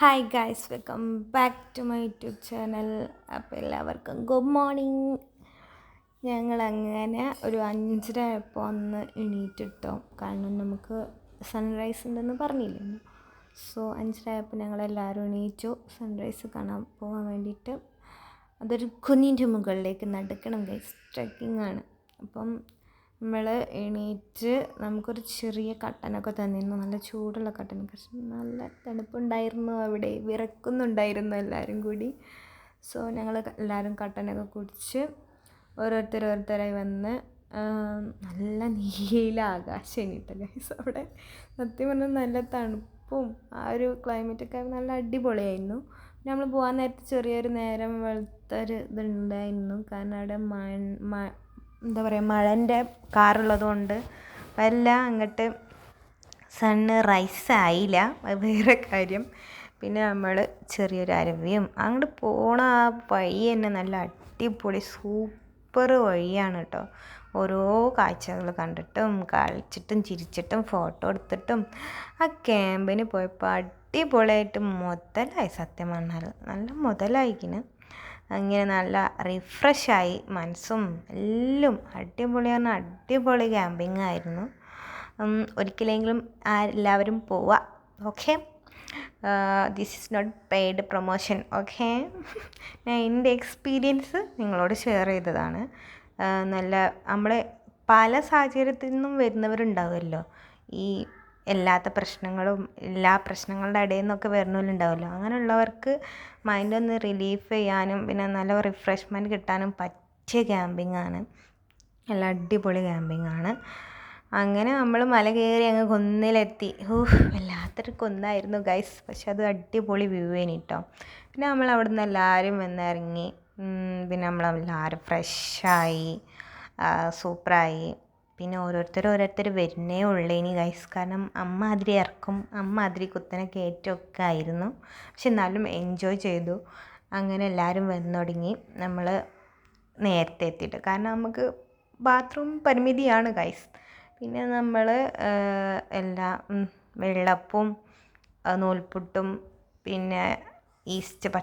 Hi guys welcome back to my YouTube channel അപ്പോൾ എല്ലാവർക്കും good morning ഞങ്ങൾ അങ്ങനെ ഒരു അഞ്ചര ആയപ്പോൾ ഒന്ന് എണീറ്റിട്ടോ. കാരണം നമുക്ക് സൺറൈസ് ഉണ്ടെന്ന് പറഞ്ഞില്ലല്ലോ സോ അഞ്ചര ആയപ്പോൾ ഞങ്ങളെല്ലാവരും എണീറ്റു. സൺറൈസ് കാണാൻ പോകാൻ വേണ്ടിയിട്ട് അതൊരു കുഞ്ഞിന്റെ മുകളിലേക്ക് നടക്കണം ഗൈസ് ട്രക്കിംഗ് ആണ്. അപ്പം നമ്മൾ എണീറ്റ് നമുക്കൊരു ചെറിയ കട്ടനൊക്കെ തന്നിരുന്നു. നല്ല ചൂടുള്ള കട്ടൻ. പക്ഷെ നല്ല തണുപ്പുണ്ടായിരുന്നു അവിടെ. വിറക്കുന്നുണ്ടായിരുന്നു എല്ലാവരും കൂടി. സോ ഞങ്ങൾ എല്ലാവരും കട്ടനൊക്കെ കുടിച്ച് ഓരോരുത്തർ ഓരോരുത്തരായി വന്ന് നല്ല നീല ആകാശം എണീട്ട ഗൈസ് അവിടെ സത്യം പറഞ്ഞാൽ നല്ല തണുപ്പും ആ ഒരു ക്ലൈമറ്റൊക്കെ നല്ല അടിപൊളിയായിരുന്നു. നമ്മൾ പോകാൻ നേരത്തെ ചെറിയൊരു നേരം വെളുത്തൊരു ഇതുണ്ടായിരുന്നു. കാരണം അവിടെ മ എന്താ പറയുക മഴന്റെ കാറുള്ളത് കൊണ്ട് എല്ലാം അങ്ങോട്ട് സണ്ണ് റൈസ് ആയില്ല. അത് വേറെ കാര്യം. പിന്നെ നമ്മൾ ചെറിയൊരു അരുവിയും അങ്ങോട്ട് പോണ ആ വഴി തന്നെ നല്ല അടിപൊളി സൂപ്പർ വഴിയാണ് കേട്ടോ ഓരോ കാഴ്ചകൾ കണ്ടിട്ടും കളിച്ചിട്ടും ചിരിച്ചിട്ടും ഫോട്ടോ എടുത്തിട്ടും ആ ക്യാമ്പിന് പോയപ്പോൾ അടിപൊളിയായിട്ട് മുതലായി സത്യം പറഞ്ഞാൽ നല്ല മുതലായിക്കിന് അങ്ങനെ നല്ല റിഫ്രഷായി മനസ്സും എല്ലാം അടിപൊളി പറഞ്ഞാൽ അടിപൊളി ക്യാമ്പിങ് ആയിരുന്നു. ഒരിക്കലെങ്കിലും എല്ലാവരും പോവുക okay this is not paid promotion okay ഞാൻ എന്റെ എക്സ്പീരിയൻസ് നിങ്ങളോട് ഷെയർ ചെയ്തതാണ്. നല്ല നമ്മളെ പല സാഹചര്യത്തിൽ നിന്നും വരുന്നവരുണ്ടാവുമല്ലോ. ഈ എല്ലാത്ത പ്രശ്നങ്ങളും എല്ലാ പ്രശ്നങ്ങളുടെ ഇടയിൽ നിന്നൊക്കെ വരുന്നവരുണ്ടാവുമല്ലോ. അങ്ങനെയുള്ളവർക്ക് മൈൻഡ് ഒന്ന് റിലീഫ് ചെയ്യാനും പിന്നെ നല്ല റിഫ്രഷ്മെന്റ് കിട്ടാനും പറ്റിയ ക്യാമ്പിങ്ങാണ് നല്ല അടിപൊളി ക്യാമ്പിങ്ങാണ് അങ്ങനെ നമ്മൾ മല കയറി അങ്ങ് കുന്നിലെത്തി. ഊഹ് വല്ലാത്തൊരു കുന്നായിരുന്നു ഗൈസ് പക്ഷെ അത് അടിപൊളി വ്യൂ ആയിരുന്നു കേട്ടോ. പിന്നെ നമ്മൾ അവിടെ നിന്ന് എല്ലാവരും വന്നിറങ്ങി പിന്നെ നമ്മളെല്ലാവരും ഫ്രഷായി സൂപ്പറായി പിന്നെ ഓരോരുത്തർ ഓരോരുത്തർ വരുന്നേ ഉള്ളേ. ഇനി ഗൈസ് കാരണം അമ്മ അതിരി ഇറക്കും അമ്മ അതിരി കുത്തനെ കയറ്റമൊക്കെ ആയിരുന്നു. പക്ഷെ എന്നാലും എൻജോയ് ചെയ്തു. അങ്ങനെ എല്ലാവരും വന്നു തുടങ്ങി. നമ്മൾ നേരത്തെ എത്തിയിട്ട്. കാരണം നമുക്ക് ബാത്റൂം പരിമിതിയാണ് ഗൈസ് പിന്നെ നമ്മൾ എല്ലാ വെള്ളപ്പും നൂൽപുട്ടും പിന്നെ ഈസ്റ്റ് പ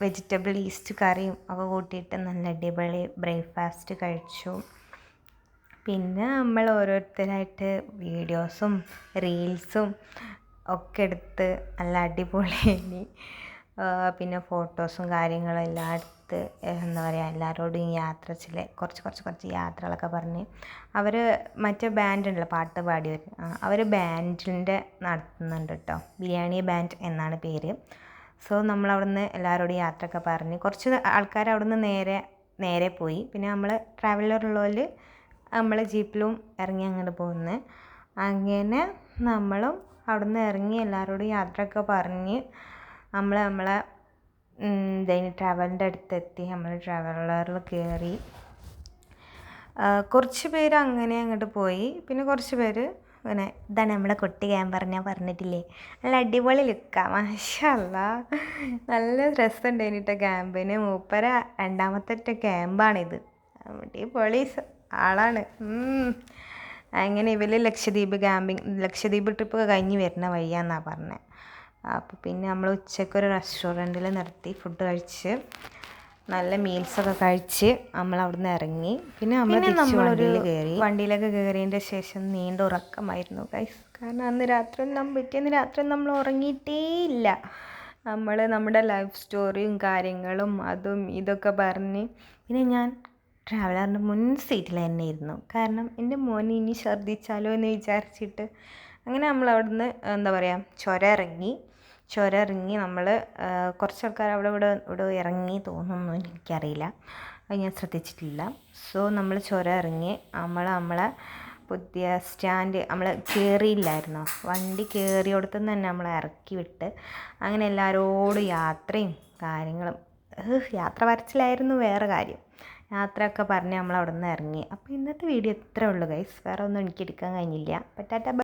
വെജിറ്റബിൾ ഈസ്റ്റ് കറിയും ഒക്കെ കൂട്ടിയിട്ട് നല്ല അടിപൊളി ബ്രേക്ക്ഫാസ്റ്റ് കഴിച്ചു. പിന്നെ നമ്മൾ ഓരോരുത്തരായിട്ട് വീഡിയോസും റീൽസും ഒക്കെ എടുത്ത് നല്ല അടിപൊളിയായി. പിന്നെ ഫോട്ടോസും കാര്യങ്ങളും എല്ലാം എടുത്ത് എന്താ പറയുക എല്ലാവരോടും യാത്ര ചില കുറച്ച് കുറച്ച് കുറച്ച് യാത്രകളൊക്കെ പറഞ്ഞ് അവർ മറ്റേ ബാൻഡ് ഉണ്ടല്ലോ പാട്ട് പാടിയവർ അവർ ബാൻഡിന്റെ നടത്തുന്നുണ്ട് കേട്ടോ ബിരിയാണി ബാൻഡ് എന്നാണ് പേര്. സോ നമ്മൾ അവിടുന്ന് എല്ലാവരോടും യാത്രയൊക്കെ പറഞ്ഞ് കുറച്ച് ആൾക്കാർ അവിടുന്ന് നേരെ നേരെ പോയി. പിന്നെ നമ്മൾ ട്രാവലറുള്ളവർ നമ്മൾ ജീപ്പിലും ഇറങ്ങി അങ്ങോട്ട് പോകുന്നത് അങ്ങനെ നമ്മളും അവിടുന്ന് ഇറങ്ങി എല്ലാവരോടും യാത്രയൊക്കെ പറഞ്ഞ് നമ്മൾ നമ്മളെ ദൈനി ട്രാവലിന്റെ അടുത്തെത്തി. നമ്മൾ ട്രാവലറിൽ കയറി കുറച്ച് പേര് അങ്ങനെ അങ്ങോട്ട് പോയി. പിന്നെ കുറച്ച് പേര് അങ്ങനെ ഇതാണ് നമ്മളെ കുട്ടി പറഞ്ഞാൽ പറഞ്ഞിട്ടില്ലേ? നല്ല അടിപൊളി ലുക്കാണ് മാഷല്ല. നല്ല രസമുണ്ട് കേട്ടോ ക്യാമ്പിന്. മൂപ്പര രണ്ടാമത്തെ ക്യാമ്പാണിത്. അടിപൊളി ആളാണ്. അങ്ങനെ ഇവർ ലക്ഷദ്വീപ് ക്യാമ്പിങ് ലക്ഷദ്വീപ് ട്രിപ്പ് കഴിഞ്ഞ് വരുന്ന വഴിയാണെന്നാണ് പറഞ്ഞത് അപ്പോൾ പിന്നെ നമ്മൾ ഉച്ചയ്ക്ക് ഒരു റെസ്റ്റോറന്റിൽ നിർത്തി ഫുഡ് കഴിച്ച് നല്ല മീൽസൊക്കെ കഴിച്ച് നമ്മൾ അവിടുന്ന് ഇറങ്ങി. പിന്നെ നമ്മൾ നമ്മളൊരു കയറി വണ്ടിയിലൊക്കെ കയറിയതിന്റെ ശേഷം നീണ്ട ഉറക്കമായിരുന്നു ഗൈസ് കാരണം അന്ന് രാത്രി നമ്മൾ പിറ്റേന്ന് രാത്രി നമ്മൾ ഉറങ്ങിയിട്ടേ ഇല്ല. നമ്മൾ നമ്മുടെ ലൈഫ് സ്റ്റോറിയും കാര്യങ്ങളും അതും ഇതൊക്കെ പറഞ്ഞ് പിന്നെ ഞാൻ ട്രാവലറിന്റെ മുൻ സീറ്റിൽ തന്നെ ഇരുന്നു. കാരണം എന്റെ മോൻ ഇനി ഛർദ്ദിച്ചാലോ എന്ന് വിചാരിച്ചിട്ട് അങ്ങനെ നമ്മൾ അവിടുന്ന് എന്താ പറയുക ചുരം ഇറങ്ങി. ചുരം ഇറങ്ങി നമ്മൾ കുറച്ച് ആൾക്കാർ അവിടെ ഇവിടെ ഇവിടെ ഇറങ്ങി തോന്നുന്നു എനിക്കറിയില്ല. അത് ഞാൻ ശ്രദ്ധിച്ചിട്ടില്ല. സോ നമ്മൾ ചുരം ഇറങ്ങി. നമ്മൾ നമ്മളെ പുതിയ സ്റ്റാൻഡ് നമ്മൾ കയറിയില്ലായിരുന്നു. വണ്ടി കയറിയോടത്തു തന്നെ നമ്മളെ ഇറക്കി വിട്ട് അങ്ങനെ എല്ലാവരോടും യാത്രയും കാര്യങ്ങളും യാത്ര വരച്ചിലായിരുന്നു വേറെ കാര്യം. യാത്രയൊക്കെ പറഞ്ഞ് നമ്മൾ അവിടെ നിന്ന് ഇറങ്ങി. അപ്പോൾ ഇന്നത്തെ വീഡിയോ ഇത്രയേ ഉള്ളൂ ഗൈസ് വേറെ ഒന്നും എനിക്ക് എടുക്കാൻ കഴിഞ്ഞില്ല. അപ്പോൾ ടാറ്റ